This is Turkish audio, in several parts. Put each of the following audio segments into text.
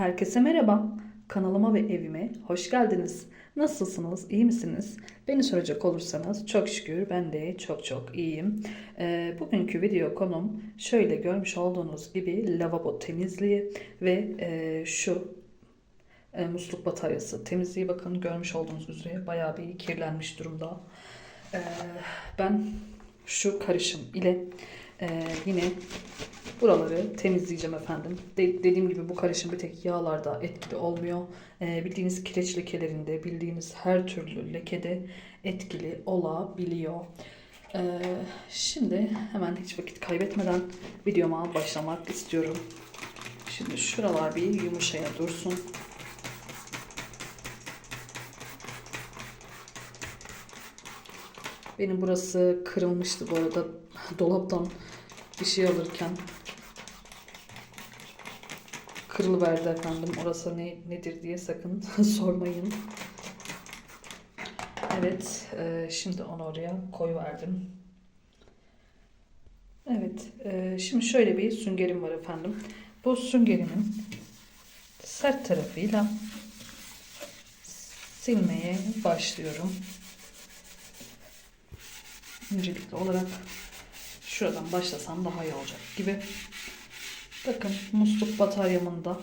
Herkese merhaba. Kanalıma ve evime hoş geldiniz. Nasılsınız? İyi misiniz? Beni soracak olursanız çok şükür ben de çok çok iyiyim. Ee, bugünkü video konum şöyle görmüş olduğunuz gibi lavabo temizliği ve e, şu e, musluk bataryası temizliği bakın görmüş olduğunuz üzere bayağı bir kirlenmiş durumda. Ee, ben şu karışım ile e, yine buraları temizleyeceğim efendim. De- dediğim gibi bu karışım bir tek yağlarda etkili olmuyor. Ee, bildiğiniz kireç lekelerinde, bildiğiniz her türlü lekede etkili olabiliyor. Ee, şimdi hemen hiç vakit kaybetmeden videoma başlamak istiyorum. Şimdi şuralar bir yumuşaya dursun. Benim burası kırılmıştı bu arada dolaptan bir şey alırken. Kırılıverdi efendim. Orası ne, nedir diye sakın sormayın. Evet, e, şimdi onu oraya koyuverdim. Evet, e, şimdi şöyle bir süngerim var efendim. Bu süngerimin sert tarafıyla silmeye başlıyorum. Öncelikli olarak şuradan başlasam daha iyi olacak gibi. Bakın musluk bataryamın da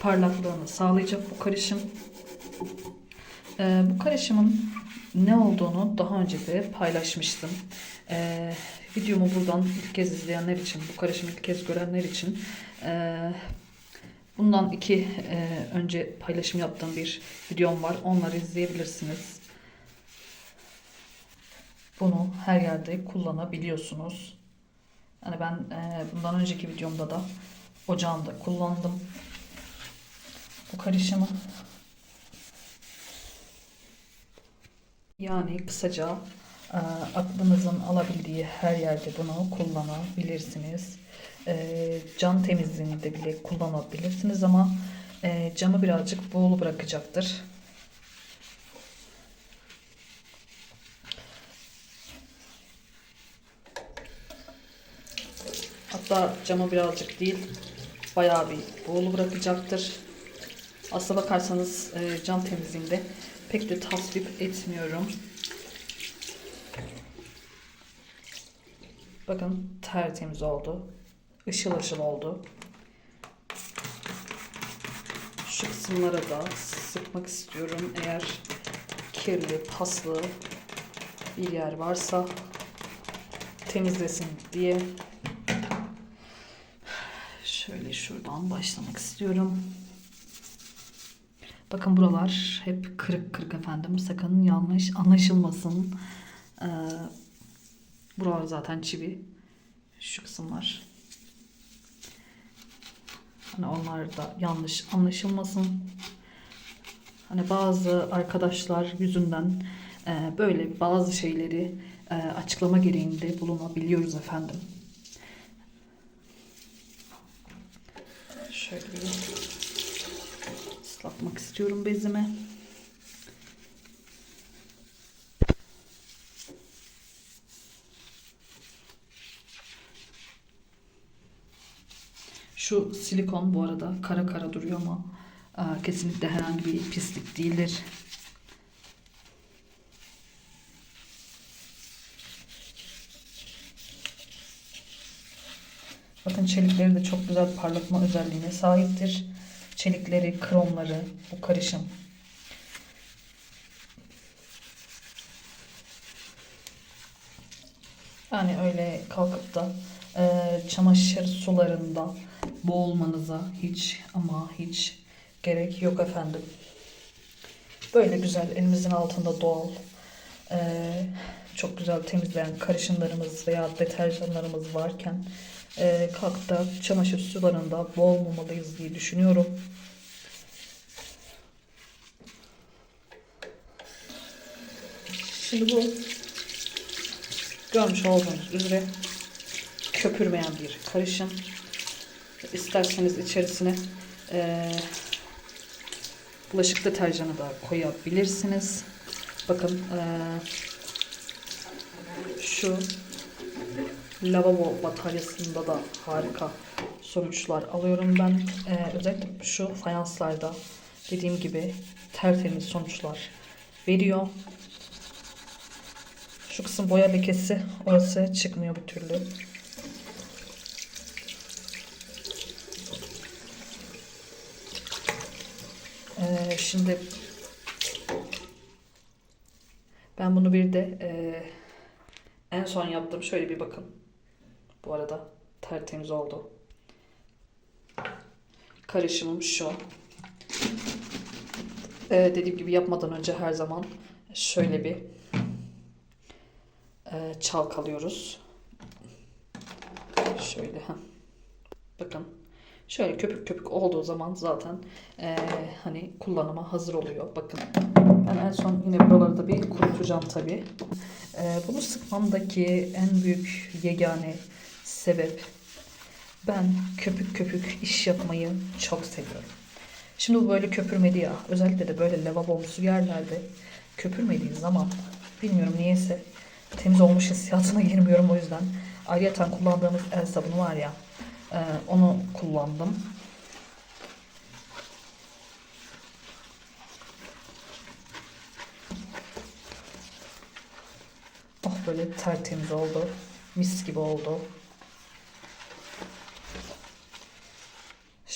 parlaklığını sağlayacak bu karışım. Ee, bu karışımın ne olduğunu daha önce de paylaşmıştım. Ee, videomu buradan ilk kez izleyenler için, bu karışımı ilk kez görenler için e, bundan iki e, önce paylaşım yaptığım bir videom var. Onları izleyebilirsiniz. Bunu her yerde kullanabiliyorsunuz. Yani ben e, bundan önceki videomda da ocağımda kullandım. Bu karışımı. Yani kısaca e, aklınızın alabildiği her yerde bunu kullanabilirsiniz. E, cam temizliğinde bile kullanabilirsiniz ama e, camı birazcık buğulu bırakacaktır. Hatta camı birazcık değil, bayağı bir buğulu bırakacaktır. Aslına bakarsanız e, cam temizliğinde pek de tasvip etmiyorum. Bakın tertemiz oldu. Işıl ışıl oldu. Şu kısımlara da sıkmak istiyorum. Eğer kirli, paslı bir yer varsa temizlesin diye. Şöyle şuradan başlamak istiyorum. Bakın buralar hep kırık kırık efendim. Sakın yanlış anlaşılmasın. Ee, buralar zaten çivi. Şu kısımlar. Hani onlar da yanlış anlaşılmasın. Hani bazı arkadaşlar yüzünden e, böyle bazı şeyleri e, açıklama gereğinde bulunabiliyoruz efendim. Şöyle bir ıslatmak istiyorum bezime. Şu silikon bu arada kara kara duruyor ama e, kesinlikle herhangi bir pislik değildir. Bakın çelikleri de çok güzel parlatma özelliğine sahiptir. Çelikleri, kromları, bu karışım. Yani öyle kalkıp da e, çamaşır sularında boğulmanıza hiç ama hiç gerek yok efendim. Böyle güzel elimizin altında doğal e, çok güzel temizleyen karışımlarımız veya deterjanlarımız varken e, kalkıp da çamaşır sularında boğulmamalıyız diye düşünüyorum. Şimdi bu görmüş olduğunuz üzere köpürmeyen bir karışım. İsterseniz içerisine e, bulaşık deterjanı da koyabilirsiniz. Bakın e, şu lavabo bataryasında da harika sonuçlar alıyorum ben. Ee, özellikle şu fayanslarda dediğim gibi tertemiz sonuçlar veriyor. Şu kısım boya lekesi orası çıkmıyor bir türlü. Ee, şimdi ben bunu bir de e, en son yaptım. Şöyle bir bakın. Bu arada tertemiz oldu. Karışımım şu. Ee, dediğim gibi yapmadan önce her zaman şöyle bir e, çalkalıyoruz. Şöyle ha. Bakın. Şöyle köpük köpük olduğu zaman zaten e, hani kullanıma hazır oluyor. Bakın. Ben en son yine buraları da bir kurutacağım tabii. E, bunu sıkmamdaki en büyük yegane sebep ben köpük köpük iş yapmayı çok seviyorum. Şimdi bu böyle köpürmedi ya. Özellikle de böyle lavabomsu yerlerde köpürmediği zaman bilmiyorum niyeyse temiz olmuş hissiyatına girmiyorum o yüzden. Ayrıca kullandığımız el sabunu var ya e, onu kullandım. Oh böyle tertemiz oldu. Mis gibi oldu.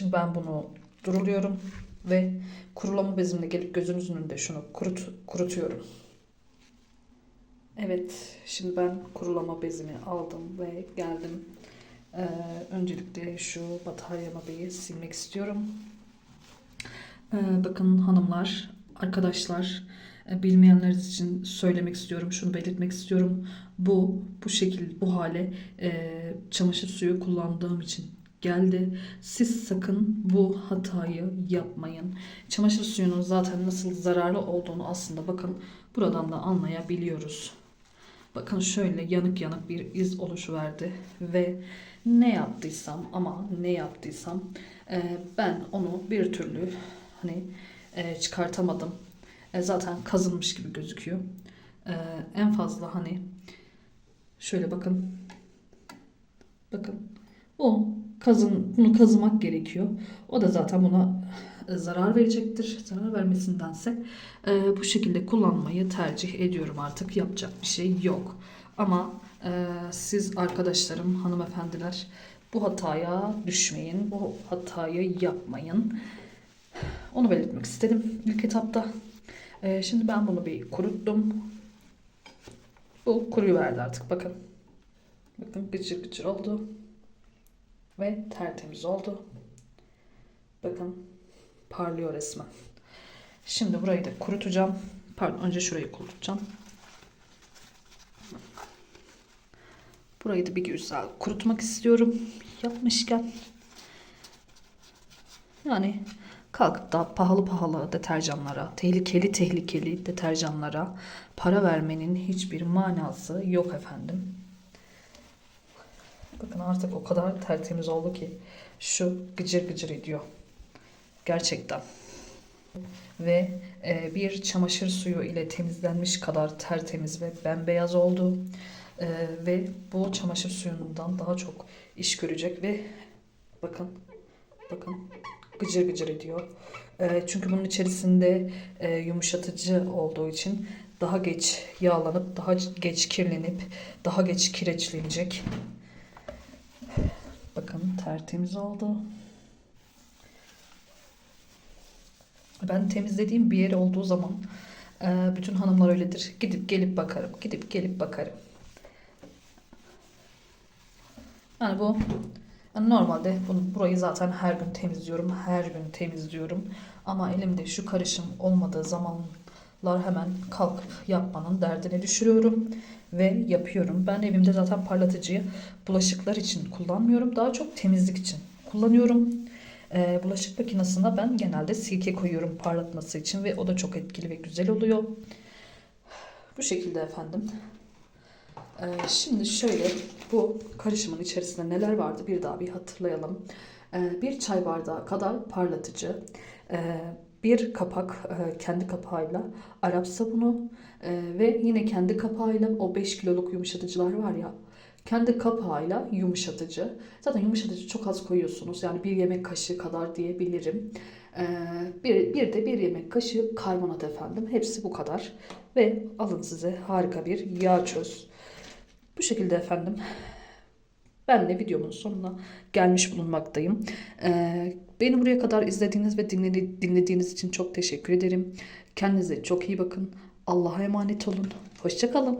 Şimdi ben bunu duruluyorum ve kurulama bezimle gelip gözünüzün önünde şunu kurut, kurutuyorum. Evet, şimdi ben kurulama bezimi aldım ve geldim. Ee, öncelikle şu bataryamı bir silmek istiyorum. Ee, bakın hanımlar, arkadaşlar, e, bilmeyenler için söylemek istiyorum, şunu belirtmek istiyorum. Bu, bu şekil, bu hale e, çamaşır suyu kullandığım için geldi. Siz sakın bu hatayı yapmayın. Çamaşır suyunun zaten nasıl zararlı olduğunu aslında bakın buradan da anlayabiliyoruz. Bakın şöyle yanık yanık bir iz oluşuverdi ve ne yaptıysam ama ne yaptıysam e, ben onu bir türlü hani e, çıkartamadım. E, zaten kazınmış gibi gözüküyor. E, en fazla hani şöyle bakın bakın bu kazın bunu kazımak gerekiyor. O da zaten buna e, zarar verecektir. Zarar vermesindense e, bu şekilde kullanmayı tercih ediyorum artık. Yapacak bir şey yok. Ama e, siz arkadaşlarım, hanımefendiler bu hataya düşmeyin. Bu hatayı yapmayın. Onu belirtmek istedim ilk etapta. E, şimdi ben bunu bir kuruttum. Bu kuruyu verdi artık bakın. Bakın gıcır gıcır oldu ve tertemiz oldu. Bakın parlıyor resmen. Şimdi burayı da kurutacağım. Pardon önce şurayı kurutacağım. Burayı da bir güzel kurutmak istiyorum. Yapmışken. Yani kalkıp da pahalı pahalı deterjanlara, tehlikeli tehlikeli deterjanlara para vermenin hiçbir manası yok efendim. Bakın artık o kadar tertemiz oldu ki şu gıcır gıcır ediyor. Gerçekten. Ve e, bir çamaşır suyu ile temizlenmiş kadar tertemiz ve bembeyaz oldu. E, ve bu çamaşır suyundan daha çok iş görecek ve bakın bakın gıcır gıcır ediyor. E, çünkü bunun içerisinde e, yumuşatıcı olduğu için daha geç yağlanıp, daha geç kirlenip, daha geç kireçlenecek. Bakın tertemiz oldu. Ben temizlediğim bir yer olduğu zaman e, bütün hanımlar öyledir. Gidip gelip bakarım. Gidip gelip bakarım. Yani bu yani normalde bunu, burayı zaten her gün temizliyorum. Her gün temizliyorum. Ama elimde şu karışım olmadığı zamanlar hemen kalkıp yapmanın derdine düşürüyorum ve yapıyorum. Ben evimde zaten parlatıcıyı bulaşıklar için kullanmıyorum. Daha çok temizlik için kullanıyorum. Ee, bulaşık makinesine ben genelde sirke koyuyorum parlatması için ve o da çok etkili ve güzel oluyor. Bu şekilde efendim. Ee, şimdi şöyle bu karışımın içerisinde neler vardı bir daha bir hatırlayalım. Ee, bir çay bardağı kadar parlatıcı, e, bir kapak e, kendi kapağıyla Arap sabunu e, ve yine kendi kapağıyla o 5 kiloluk yumuşatıcılar var ya Kendi kapağıyla yumuşatıcı. Zaten yumuşatıcı çok az koyuyorsunuz. Yani bir yemek kaşığı kadar diyebilirim. Ee, bir, bir de bir yemek kaşığı karbonat efendim. Hepsi bu kadar. Ve alın size harika bir yağ çöz. Bu şekilde efendim. Ben de videomun sonuna gelmiş bulunmaktayım. Ee, beni buraya kadar izlediğiniz ve dinledi- dinlediğiniz için çok teşekkür ederim. Kendinize çok iyi bakın. Allah'a emanet olun. Hoşçakalın.